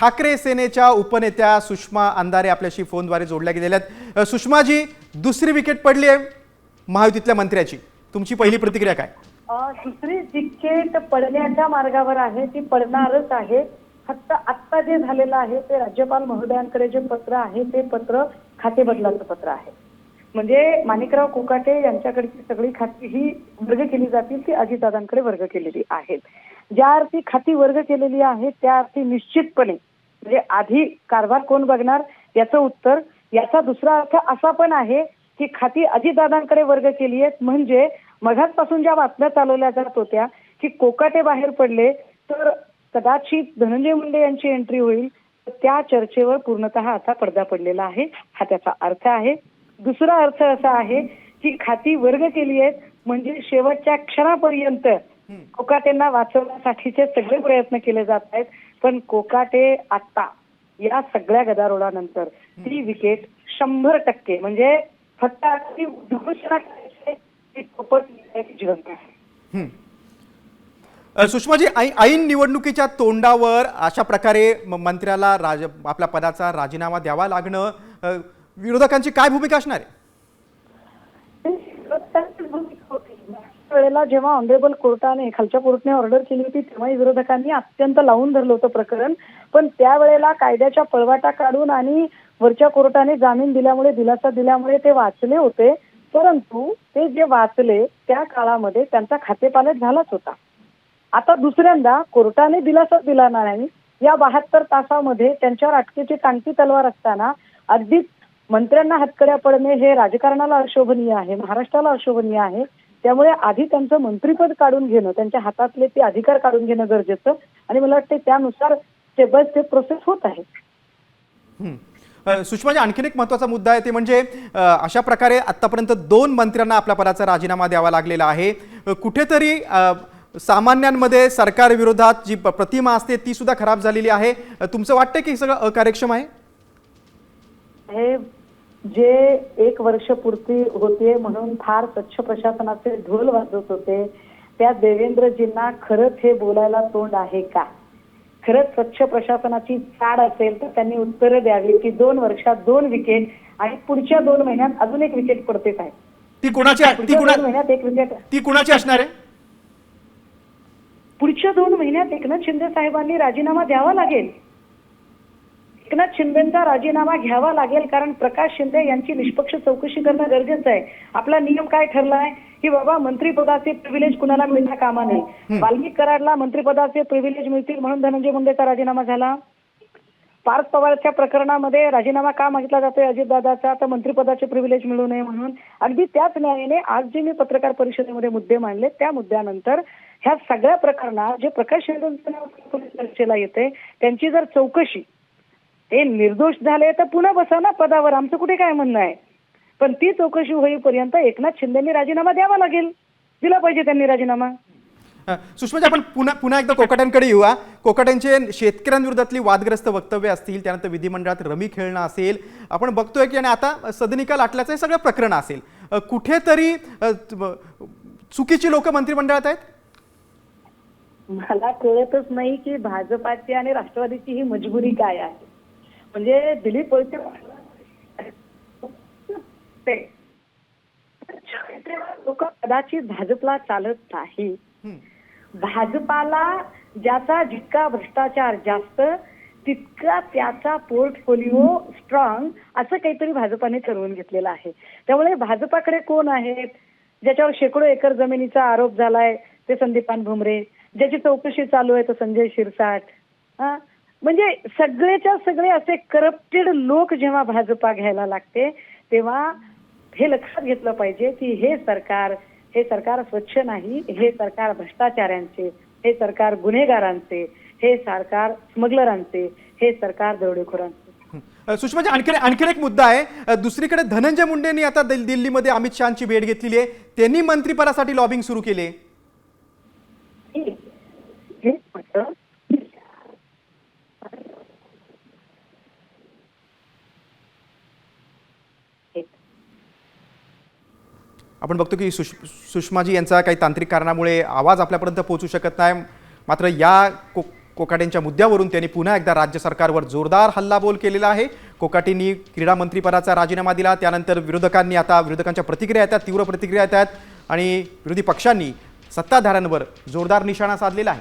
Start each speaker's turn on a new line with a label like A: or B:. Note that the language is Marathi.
A: ठाकरे सेनेच्या उपनेत्या सुषमा अंधारे आपल्याशी फोनद्वारे जोडल्या गेलेल्या आहेत. सुषमाजी दुसरी विकेट पडली आहे महायुतीतल्या मंत्र्याची. तुमची पहिली प्रतिक्रिया काय?
B: दुसरी विकेट पडण्याच्या मार्गावर आहे ती पडणारच आहे. फक्त आत्ता जे झालेलं आहे ते राज्यपाल महोदयांकडे जे पत्र आहे ते पत्र खाते बदलाचं पत्र आहे. म्हणजे माणिकराव कोकाटे यांच्याकडची सगळी खाती ही वर्ग केली जातील ती अजितदादांकडे वर्ग केलेली आहेत. ज्या अर्थी खाती वर्ग केलेली आहे त्या अर्थी निश्चितपणे म्हणजे आधी कारभार कोण बघणार? याचं उत्तर याचा दुसरा अर्थ असा पण आहे की खाती अजितदादांकडे वर्ग केली आहेत. म्हणजे मघासपासून ज्या बातम्या चालवल्या जात होत्या की कोकाटे बाहेर पडले तर कदाचित धनंजय मुंडे यांची एंट्री होईल. त्या चर्चेवर पूर्णतः आता पडदा पडलेला आहे. हा त्याचा अर्थ आहे. दुसरा अर्थ असा आहे की खाती वर्ग केली आहेत. म्हणजे शेवटच्या क्षणापर्यंत कोकाटेंना वाचवण्यासाठीचे सगळे प्रयत्न केले जात आहेत. पण कोकाटे आता या सगळ्या गदारोळानंतर ती विकेट शंभर टक्के म्हणजे फक्त जिवंत आहे.
A: सुषमाजी ऐन निवडणुकीच्या तोंडावर अशा प्रकारे मंत्र्याला राज आपल्या पदाचा राजीनामा द्यावा लागणं विरोधकांची काय भूमिका असणार आहे
B: विरोधकांचीच भूमिका होती. मागच्या वेळेला जेव्हा ऑनरेबल कोर्टाने खालच्या कोर्टाने ऑर्डर केली होती तेव्हा विरोधकांनी अत्यंत लावून धरलं होतं प्रकरण. पण त्यावेळेला कायद्याच्या पळवाटा काढून आणि वरच्या कोर्टाने जामीन दिल्यामुळे दिलासा दिल्यामुळे ते वाचले होते. परंतु ते जे वाचले त्या काळामध्ये त्यांचा खातेपालट झालाच होता. आता दुसऱ्यांदा कोर्टाने दिलासा दिला नाही. या बहात्तर तासामध्ये त्यांच्यावर अटकेची टांगती तलवार असताना अगदीच मंत्र्यांना हातकड्या पडणे हे राजकारणाला अशोभनीय आहे महाराष्ट्राला अशोभनीय आहे. त्यामुळे आधी त्यांचं मंत्रीपद काढून घेणं त्यांच्या हातातले ते अधिकार काढून घेणं गरजेचं. आणि मला वाटते त्यानुसार स्टेप बाय स्टेप प्रोसेस होत आहे.
A: सुषमाजी आणखीन एक महत्त्वाचा मुद्दा आहे ते म्हणजे अशा प्रकारे आत्तापर्यंत दोन मंत्र्यांना आपल्या पदाचा राजीनामा द्यावा लागलेला आहे. कुठेतरी सामान्यांमध्ये सरकार विरोधात जी प्रतिमा असते ती सुद्धा खराब झालेली आहे. तुमचं वाटतं की सगळं अकार्यक्षम आहे?
B: हे जे एक वर्ष पूर्ती होते म्हणून फार स्वच्छ प्रशासनाचे ढोल वाजवत होते त्या देवेंद्रजींना खरंच हे बोलायला तोंड आहे का? खरंच स्वच्छ प्रशासनाची चाड असेल तर त्यांनी उत्तरं द्यावी की दोन वर्षात दोन विकेट आणि पुढच्या दोन महिन्यात अजून एक विकेट पडतेच आहे
A: ती कुणाची ती कुणा
B: दोन महिन्यात एक विकेट
A: ती कुणाची असणार आहे?
B: पुढच्या दोन महिन्यात एकनाथ शिंदे साहेबांनी राजीनामा द्यावा लागेल. एकनाथ शिंदेचा राजीनामा घ्यावा लागेल कारण प्रकाश शिंदे यांची निष्पक्ष चौकशी करणं गरजेचं आहे. आपला नियम काय ठरलाय? की बाबा मंत्रिपदाचे प्रिव्हिलेज कुणाला मिळता कामा नये वाल्मिक कराडला मंत्रिपदाचे प्रिव्हिलेज मिळतील म्हणून धनंजय मुंडेचा राजीनामा झाला. पार्थ पवारच्या प्रकरणामध्ये राजीनामा का मागितला जातोय अजितदादाचा? तर मंत्रिपदाचे प्रिव्हिलेज मिळू नये म्हणून. अगदी त्याच न्यायाने आज जे मी पत्रकार परिषदेमध्ये मुद्दे मांडले त्या मुद्द्यानंतर ह्या सगळ्या प्रकरणात जे प्रकाश शिंदेचं नाव पोलीस चर्चेला येते त्यांची जर चौकशी हे निर्दोष झाले तर पुन्हा बसा ना पदावर. आमचं कुठे काय म्हणणं आहे? पण ती चौकशी होईपर्यंत एकनाथ शिंदेनी राजीनामा द्यावा लागेल. दिला पाहिजे त्यांनी राजीनामा.
A: सुषमाजी आपण पुन्हा पुन्हा एकदा कोकाट्यांकडे येऊया कोकाट्यांचे शेतकऱ्यांविरोधातली वादग्रस्त वक्तव्य असतील त्यानंतर विधिमंडळात रमी खेळणं असेल. आपण बघतोय की आणि आता सदनिका लाटल्याचं हे सगळं प्रकरण असेल. कुठेतरी त- चुकीची लोक मंत्रिमंडळात आहेत?
B: मला कळतच नाही की भाजपाची आणि राष्ट्रवादीची ही मजबुरी काय आहे. म्हणजे दिलीप वळसे लोक कदाचित भाजपला चालत नाही. भाजपाला ज्याचा जितका भ्रष्टाचार जास्त तितका त्याचा पोर्टफोलिओ स्ट्रॉंग असं काहीतरी भाजपाने ठरवून घेतलेलं आहे. त्यामुळे भाजपाकडे कोण आहेत ज्याच्यावर शेकडो एकर जमिनीचा आरोप झालाय ते संदीपान भुमरे. ज्याची चौकशी चालू आहे तो संजय शिरसाट. हा? म्हणजे सगळेच्या सगळे असे करप्टेड लोक जेव्हा भाजपा घ्यायला लागते तेव्हा हे लक्षात घेतलं पाहिजे की हे सरकार हे सरकार स्वच्छ नाही हे सरकार भ्रष्टाचाऱ्यांचे हे सरकार गुन्हेगारांचे हे सरकार स्मगलरांचे हे सरकार दरोडेखोरांचे.
A: सुषमाजी आणखी आणखीन एक मुद्दा आहे. दुसरीकडे धनंजय मुंडेंनी आता दिल- दिल्लीमध्ये अमित शहाची भेट घेतलेली आहे. त्यांनी मंत्रिपदासाठी लॉबिंग सुरू केली आहे
B: हे म्हटलं
A: आपण बघतो की सुष सुषमाजी यांचा काही तांत्रिक कारणामुळे आवाज आपल्यापर्यंत पोहोचू शकत नाही. मात्र या को कोकाटेंच्या मुद्द्यावरून त्यांनी पुन्हा एकदा राज्य सरकारवर जोरदार हल्लाबोल केलेला आहे. कोकाटेंनी क्रीडा मंत्रीपदाचा राजीनामा दिला त्यानंतर विरोधकांनी आता विरोधकांच्या प्रतिक्रिया येतात तीव्र प्रतिक्रिया येतात आणि विरोधी पक्षांनी सत्ताधाऱ्यांवर जोरदार निशाणा साधलेला आहे.